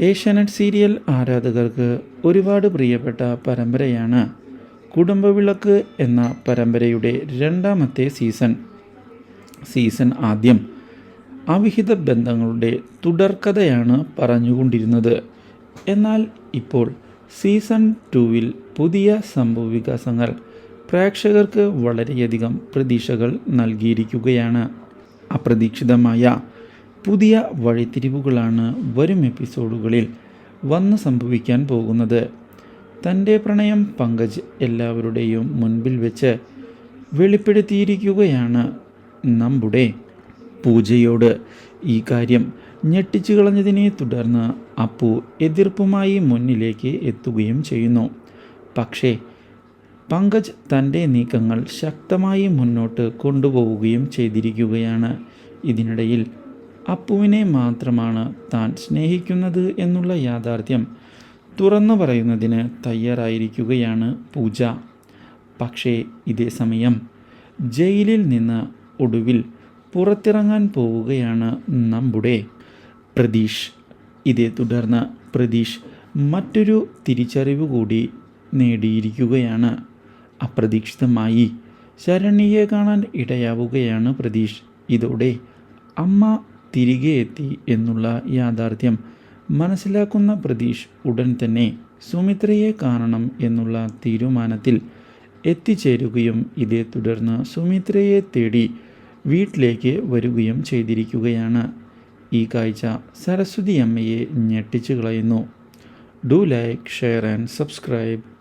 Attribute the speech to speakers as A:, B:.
A: Asianet serial ആരാധകർക്ക് ഒരുപാട് പ്രിയപ്പെട്ട പരമ്പരയാണ് കുടുംബവിളക്ക് എന്ന പരമ്പരയുടെ രണ്ടാമത്തെ സീസൺ. സീസൺ ആദ്യം അവിഹിത ബന്ധങ്ങളുടെ തുടർക്കഥയാണ് പറഞ്ഞുകൊണ്ടിരുന്നത്. എന്നാൽ ഇപ്പോൾ സീസൺ ടൂവിൽ പുതിയ സംഭവവികാസങ്ങൾ പ്രേക്ഷകർക്ക് വളരെയധികം പ്രതീക്ഷകൾ നൽകിയിരിക്കുകയാണ്. അപ്രതീക്ഷിതമായ പുതിയ വഴിത്തിരിവുകളാണ് വരും എപ്പിസോഡുകളിൽ വന്ന് സംഭവിക്കാൻ പോകുന്നത്. തന്റെ പ്രണയം പങ്കജ് എല്ലാവരുടെയും മുൻപിൽ വെച്ച് വെളിപ്പെടുത്തിയിരിക്കുകയാണ് നമ്മുടെ പൂജയോട്. ഈ കാര്യം ഞെട്ടിച്ചു കളഞ്ഞതിനെ തുടർന്ന് അപ്പു എതിർപ്പുമായി മുന്നിലേക്ക് എത്തുകയും ചെയ്യുന്നു. പക്ഷേ പങ്കജ് തന്റെ നീക്കങ്ങൾ ശക്തമായി മുന്നോട്ട് കൊണ്ടുപോവുകയും ചെയ്തിരിക്കുകയാണ്. ഇതിനിടയിൽ അപ്പുവിനെ മാത്രമാണ് താൻ സ്നേഹിക്കുന്നത് എന്നുള്ള യാഥാർത്ഥ്യം തുറന്നു പറയുന്നതിന് തയ്യാറായിരിക്കുകയാണ് പൂജ. പക്ഷേ ഇതേ സമയം ജയിലിൽ നിന്ന് ഒടുവിൽ പുറത്തിറങ്ങാൻ പോവുകയാണ് നമ്മുടെ പ്രതീഷ്. ഇതേ തുടർന്ന് പ്രതീഷ് മറ്റൊരു തിരിച്ചറിവ് കൂടി നേടിയിരിക്കുകയാണ്. അപ്രതീക്ഷിതമായി ശരണ്യയെ കാണാൻ ഇടയാവുകയാണ് പ്രതീഷ്. ഇതോടെ അമ്മ തിരികെ എത്തി എന്നുള്ള യാഥാർത്ഥ്യം. മനസ്സിലാക്കുന്ന പ്രതീഷ് ഉടൻ തന്നെ സുമിത്രയെ കാണണം എന്നുള്ള തീരുമാനത്തിൽ എത്തിച്ചേരുകയും ഇതേ തുടർന്ന് സുമിത്രയെ തേടി വീട്ടിലേക്ക് വരികയും ചെയ്തിരിക്കുകയാണ്. ഈ കാഴ്ച സരസ്വതി അമ്മയെ ഞെട്ടിച്ചു കളയുന്നു. Do like share and subscribe.